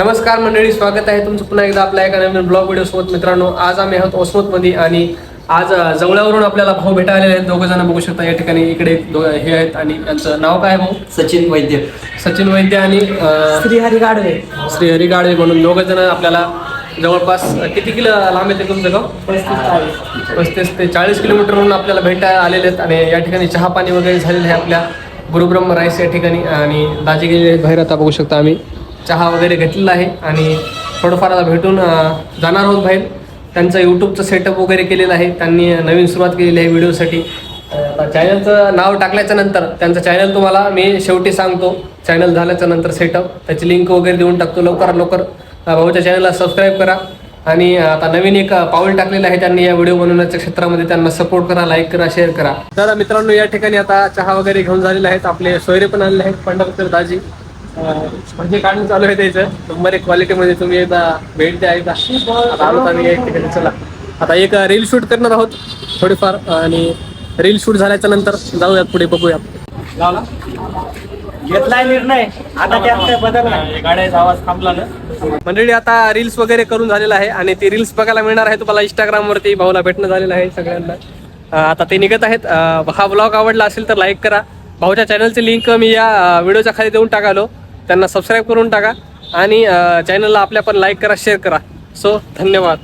नमस्कार मंडळी स्वागत आहे तुमचं पुन्हा एकदा आपल्या एका नवीन ब्लॉग व्हिडिओ सोबत मित्रांनो आज आम्ही आहोत ओसमतमध्ये आणि आज जवळवरून आपल्याला भाऊ भेटायला आलेले आहेत. दोघं जण बघू शकता या ठिकाणी. इकडे दो- हे आहेत आणि यांचं नाव काय आहे भाऊ? सचिन वैद्य. सचिन वैद्य आणि श्रीहरी गाडवे. श्रीहरी गाडवे म्हणून दोघं जण आपल्याला जवळपास किती किलो लांब येते तुमचं गाव? पस्तीस ते चाळीस किलोमीटरवरून आपल्याला भेटायला आलेले आहेत आणि या ठिकाणी चहा पाणी वगैरे झालेलं आहे आपल्या गुरुब्रह्म राईस या ठिकाणी आणि दाजी आहेत. बाहेर आता बघू शकता आम्ही. चहा वगैरे घेतलेला आहे आणि थोडंफार आता भेटून जाणार आहोत बाहेर. त्यांचं यूट्यूबचं सेटअप वगैरे केलेलं आहे. त्यांनी नवीन सुरुवात केलेली आहे व्हिडिओसाठी चॅनलचं नाव टाकल्याच्या नंतर त्यांचं चॅनल तुम्हाला मी शेवटी सांगतो. चॅनल झाल्याच्यानंतर सेटअप त्याची लिंक वगैरे देऊन टाकतो लवकरात लवकर. भाऊच्या चॅनलला सबस्क्राईब करा. आणि आता नवीन एक पाऊल टाकलेलं आहे त्यांनी या व्हिडिओ बनवण्याच्या क्षेत्रामध्ये. त्यांना सपोर्ट करा लाईक करा शेअर करा. तर मित्रांनो या ठिकाणी आता चहा वगैरे घेऊन झालेले आहेत. आपले सोयरे पण आलेले आहेत पंढरपूर दाजी. म्हणजे काढून चालू आहे त्याचं. नंबर एक क्वालिटीमध्ये तुम्ही एकदा भेट द्या एकदा. आता आलो आम्ही एक ठिकाणी. चला. आता एक रील शूट करणार आहोत थोडीफार आणि रील शूट झाल्याच्यानंतर जाऊयात पुढे बघूयात. लावला? घेतलाय निर्णय. आता त्यात काय बदल नाही गाड्याचा आवाज थांबला ना. मंडळी आता रील्स वगैरे करून झालेला आहे आणि ते रील्स बघायला मिळणार आहे तुम्हाला इंस्टाग्राम वरती. भाऊला भेटणं झालेलं आहे सगळ्यांना. आता ते निघत आहेत. हा ब्लॉग आवडला असेल तर लाईक करा. भाऊच्या चॅनलची लिंक मी या व्हिडिओच्या खाली देऊन टाकालो त्यांना सबस्क्राईब करून टाका आणि चॅनलला आपल्या पण लाईक करा शेअर करा. सो धन्यवाद.